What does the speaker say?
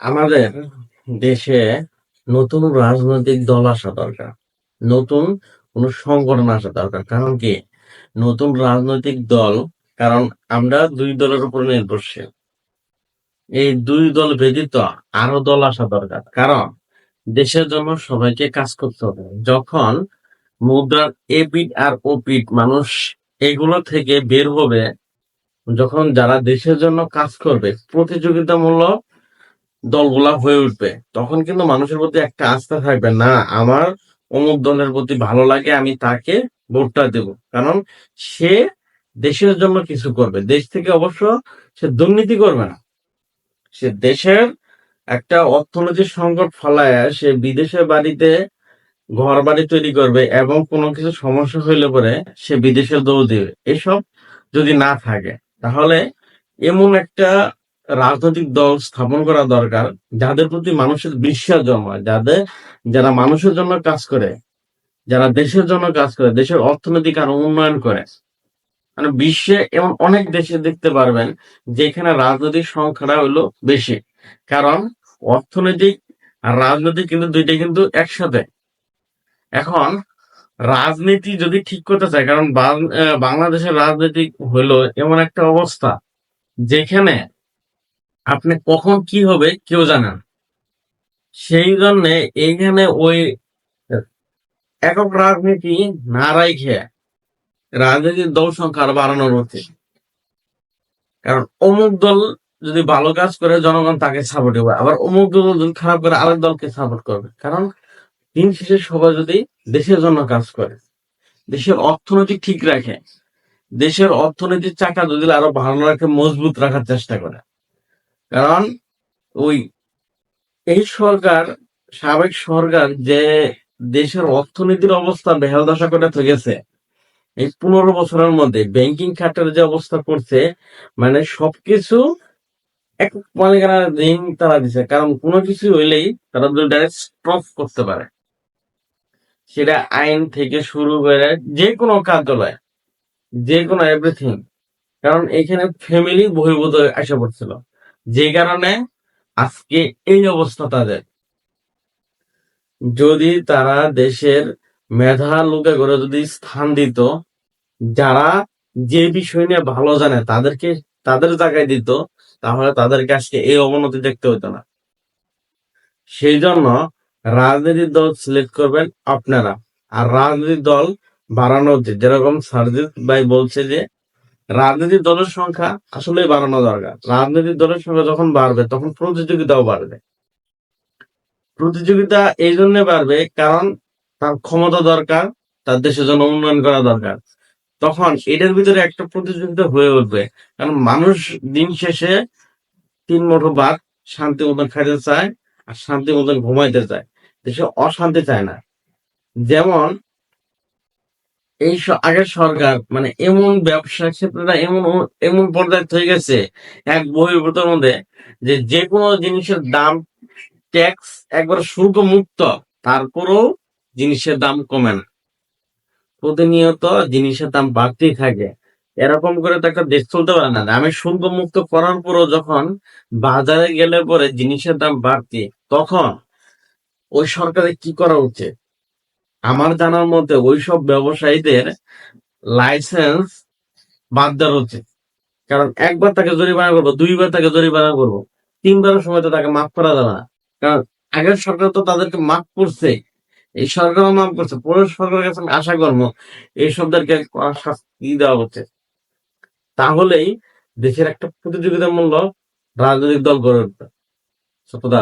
আমাদের দেশে নতুন রাজনৈতিক দল আসা দরকার। নতুন কোন সংগঠন আসা দরকার। কারণ কি? নতুন রাজনৈতিক দল, কারণ আমরা দুই দলের উপর নির্ভরশীল। এই দুই দল ব্যতীত আরও দল আসা দরকার। কারণ দেশের জন্য সবাইকে কাজ করতে হবে। যখন মুদ্রার এপিট আর ওপিট মানুষ এগুলো থেকে বের হবে, যখন যারা দেশের জন্য কাজ করবে, প্রতিযোগিতামূলক দলগুলা হয়ে উঠবে, তখন কিন্তু মানুষের প্রতি একটা আস্থা থাকবে, না, আমার অমুক দলের প্রতি ভালো লাগে, আমি তাকে ভোটটা দেব। কারণ সে দেশের জন্য কিছু করবে, দেশ থেকে অবশ্য সে দুর্নীতি করবে না। সে দেশের একটা অর্থনৈতিক সংকট ফলায়, সে বিদেশের বাড়িতে ঘর বাড়ি তৈরি করবে এবং কোনো কিছু সমস্যা হইলে পরে সে বিদেশে দৌড় দিবে। এসব যদি না থাকে, তাহলে এমন একটা রাজনৈতিক দল স্থাপন করা দরকার, যাদের প্রতি মানুষের বিশ্বাস জন্মায়, যাদের, যারা মানুষের জন্য কাজ করে, যারা দেশের জন্য কাজ করে, দেশের অর্থনৈতিক আরও উন্নয়ন করে। মানে বিশ্বে এমন অনেক দেশে দেখতে পারবেন, যেখানে রাজনৈতিক সংখ্যাটা হলো বেশি। কারণ অর্থনৈতিক আর রাজনৈতিক কিন্তু দুইটাই কিন্তু একসাথে। এখন রাজনীতি যদি ঠিক করতে চায়, কারণ বাংলাদেশের রাজনৈতিক হলো এমন একটা অবস্থা, যেখানে আপনি কখন কি হবে কেউ জানেন সেই জন্য এইখানে ওই একক রাজনীতি না রাইখে রাজনীতির দল সংখ্যা বাড়ানোর উচিত কারণ অমুক দল যদি ভালো কাজ করে, জনগণ তাকে সাপোর্ট করবে আবার অমুক দল যদি খারাপ করে, আরেক দলকে সাপোর্ট করবে। কারণ দিন শেষে সবাই যদি দেশের জন্য কাজ করে, দেশের অর্থনীতি ঠিক রাখে, দেশের অর্থনীতির চাকা যদি আরও ভালো রাখে মজবুত রাখার চেষ্টা করে কারণ ওই এই সরকার, সাবেক সরকার যে দেশের অর্থনীতির অবস্থা বেহাল দশা করে থেকেছে এই পনেরো বছরের মধ্যে ব্যাংকিং খাতের যে অবস্থা করছে মানে সবকিছু এক মালিকানা ঋণ তারা দিছে? কারণ কোনো কিছু হইলেই তারা ডাইরেক্ট স্টপ করতে পারে। সেটা আইন থেকে শুরু করে যে কোনো কার্যালয়, যে কোনো এভরিথিং কারণ এখানে ফ্যামিলি বহির্ভূত আসা পড়ছিল। যে কারণে আজকে এই অবস্থা তাদের। যদি তারা দেশের মেধা লোকে করে যদি স্থান দিত, যারা যে বিষয় নিয়ে ভালো জানে তাদেরকে তাদের জায়গায় দিত, তাহলে তাদেরকে আজকে এই অবনতি দেখতে হতো না। সেই জন্য রাজনৈতিক দল সিলেক্ট করবেন আপনারা। আর রাজনৈতিক দল বাড়ানো উচিত যেরকম সার্জিৎ ভাই বলছে যে রাজনৈতিক দলের সংখ্যা আসলে বাড়ানো দরকার। রাজনৈতিক দলের সংখ্যা যখন বাড়বে, তখন প্রতিযোগিতাও বাড়বে। প্রতিযোগিতা এই জন্য বাড়বে কারণ তার ক্ষমতা দরকার, তার দেশের জন্য উন্নয়ন করা দরকার। তখন এটার ভিতরে একটা প্রতিযোগিতা হয়ে উঠবে। কারণ মানুষ দিন শেষে তিন মুঠো ভাত শান্তি মতন খাইতে চায় আর শান্তি মতন ঘুমাইতে চায়। দেশে অশান্তি চায় না। যেমন এই আগের সরকার মানে এমন ব্যবসা ক্ষেত্রটা এমন এমন পর্যায়ে হয়ে গেছে এক বহির্ভূতর মধ্যে যে যে কোনো জিনিসের দাম ট্যাক্স একবার শুল্ক মুক্ত তারপরেও জিনিসের দাম কমে না। প্রতিনিয়ত জিনিসের দাম বাড়তেই থাকে। এরকম করে তো একটা দেশ চলতে পারে না। আমি শুল্ক মুক্ত করার পরও যখন বাজারে গেলে পরে জিনিসের দাম বাড়তি, তখন ওই সরকারের কি করা উচিত? আমার জানার মধ্যে ওইসব ব্যবসায়ীদের লাইসেন্স বাদ দেওয়া উচিত। কারণ একবার তাকে জরিমানা করব, দুইবার তাকে জরিমানা করব তিনবারের সময় তো তাকে মাফ করা যাবে না। কারণ আগের সরকার তো তাদেরকে মাফ করছে, এই সরকারও মাফ করছে পরের সরকারের কাছে আমি আশা করব এইসবদেরকে শাস্তি দেওয়া হচ্ছে তাহলেই দেশের একটা প্রতিযোগিতামূলক রাজনৈতিক দল গড়ে উঠবে। সত্যতা